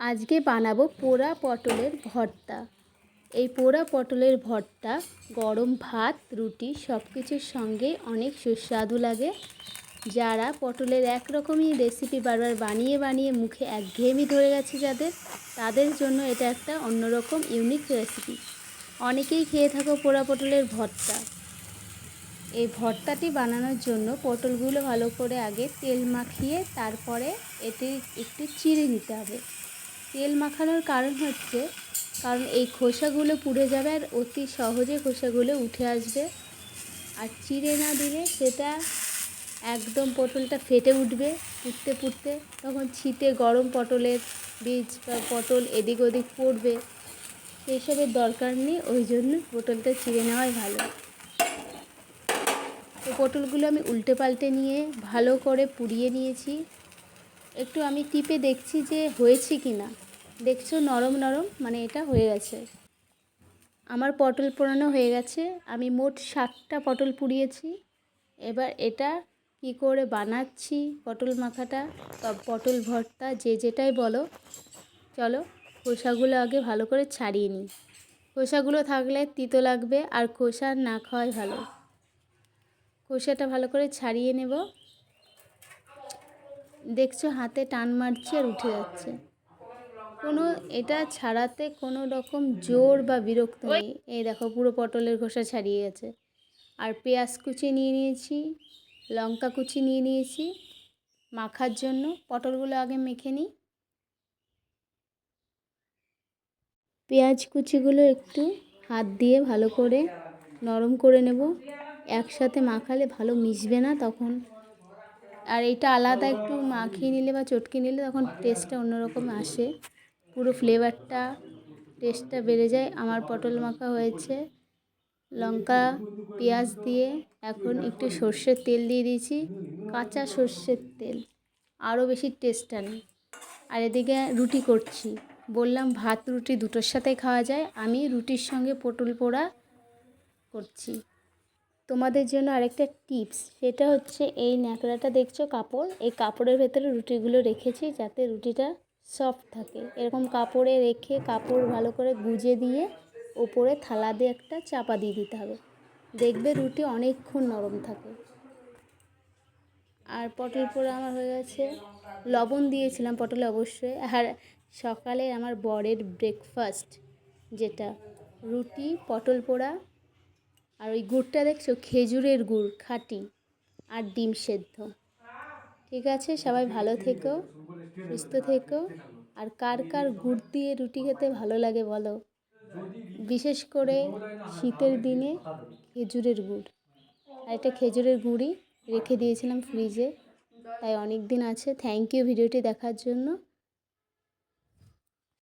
আজকে বানাবো পোড়া পটলের ভর্তা। এই পোড়া পটলের ভর্তা গরম ভাত, রুটি সব কিছুর সঙ্গে অনেক সুস্বাদু লাগে। যারা পটলের একরকমই রেসিপি বারবার বানিয়ে বানিয়ে মুখে একঘেয়েমি ধরে গেছে যাদের, তাদের জন্য এটা একটা অন্যরকম ইউনিক রেসিপি অনেকেই খেয়ে থাকো পোড়া পটলের ভর্তা। এই ভর্তাটি বানানোর জন্য পটলগুলো ভালো করে আগে তেল মাখিয়ে তারপরে এটি একটু চিড়ে নিতে হবে। তেল মাখানোর কারণ হচ্ছে, কারণ এই খোসাগুলো পুড়ে যাবে আর অতি সহজে খোসাগুলো উঠে আসবে। আর চিড়ে না দিলে সেটা একদম পটলটা ফেটে উঠবে পুড়তে পুড়তে। তখন ছিটে গরম পটলের বীজ বা পটল এদিক ওদিক পড়বে। সেসবের দরকার নেই, ওই জন্য পটলটা চিড়ে নেওয়াই ভালো। তো পটলগুলো আমি উল্টে পাল্টে নিয়ে ভালো করে পুড়িয়ে নিয়েছি। একটু আমি টিপে দেখছি যে হয়েছে কি না দেখছ নরম নরম? মানে এটা হয়ে গেছে। আমার পটল পোড়ানো হয়ে গেছে। আমি মোট ষাটটা পটল পুড়িয়েছি। এবার এটা কি করে বানাচ্ছি পটল মাখাটা? বা পটল ভর্তা যে যেটাই বলো। চলো খোসাগুলো আগে ভালো করে ছাড়িয়ে নিই। খোসাগুলো থাকলে তিতো লাগবে আর খোসা না খাওয়াই ভালো। খোসাটা ভালো করে ছাড়িয়ে নেব। দেখছ হাতে টান মারছে আর উঠে যাচ্ছে। কোনো এটা ছাড়াতে কোনো রকম জোর বা বিরক্ত নেই। এই দেখো পুরো পটলের খোসা ছাড়িয়ে গেছে। আর পেঁয়াজ কুচি নিয়ে নিয়েছি, লঙ্কা কুচি নিয়ে নিয়েছি। মাখার জন্য পটলগুলো আগে মেখে নিই। পেঁয়াজ কুচিগুলো একটু হাত দিয়ে ভালো করে নরম করে নেব। একসাথে মাখালে ভালো মিশবে না তখন। আর এটা আলাদা একটু মাখিয়ে নিলে বা চটকে নিলে তখন টেস্টটা অন্যরকম আসে। পুরো ফ্লেভারটা টেস্টটা বেড়ে যায়। আমার পটল মাখা হয়েছে। লঙ্কা, পেঁয়াজ দিয়ে এখন একটু সর্ষের তেল দিয়ে দিয়েছি। কাঁচা সর্ষের তেল। আরও বেশি টেস্ট আনে আর এদিকে রুটি করছি। বললাম ভাত রুটি দুটোর সাথে খাওয়া যায়। আমি রুটির সঙ্গে পটল পোড়া করছি। তোমাদের জন্য আরেকটা টিপস, সেটা হচ্ছে এই ন্যাকড়াটা দেখছ কাপড়? এই কাপড়ের ভেতরে রুটিগুলো রেখেছি যাতে রুটিটা সফট থাকে। এরকম কাপড়ে রেখে কাপড় ভালো করে গুজে দিয়ে ওপরে থালা দিয়ে একটা চাপা দিয়ে দিতে হবে। দেখবে রুটি অনেকক্ষণ নরম থাকে। আর পটল পোড়া আমার হয়ে গেছে। লবণ দিয়েছিলাম পটলে অবশ্যই। আর সকালে আমার বরের ব্রেকফাস্ট যেটা রুটি, পটল পোড়া আর ওই গুড়টা দেখছ? খেজুরের গুড়, খাঁটি আর ডিম সেদ্ধ। ঠিক আছে? সবাই ভালো থেকো, সুস্থ থেকো। আর কার কার গুড় দিয়ে রুটি খেতে ভালো লাগে বলো? বিশেষ করে শীতের দিনে খেজুরের গুড়। আর এটা খেজুরের গুড়ই রেখে দিয়েছিলাম ফ্রিজে, তাই অনেক দিন আছে। থ্যাংক ইউ ভিডিওটি দেখার জন্য।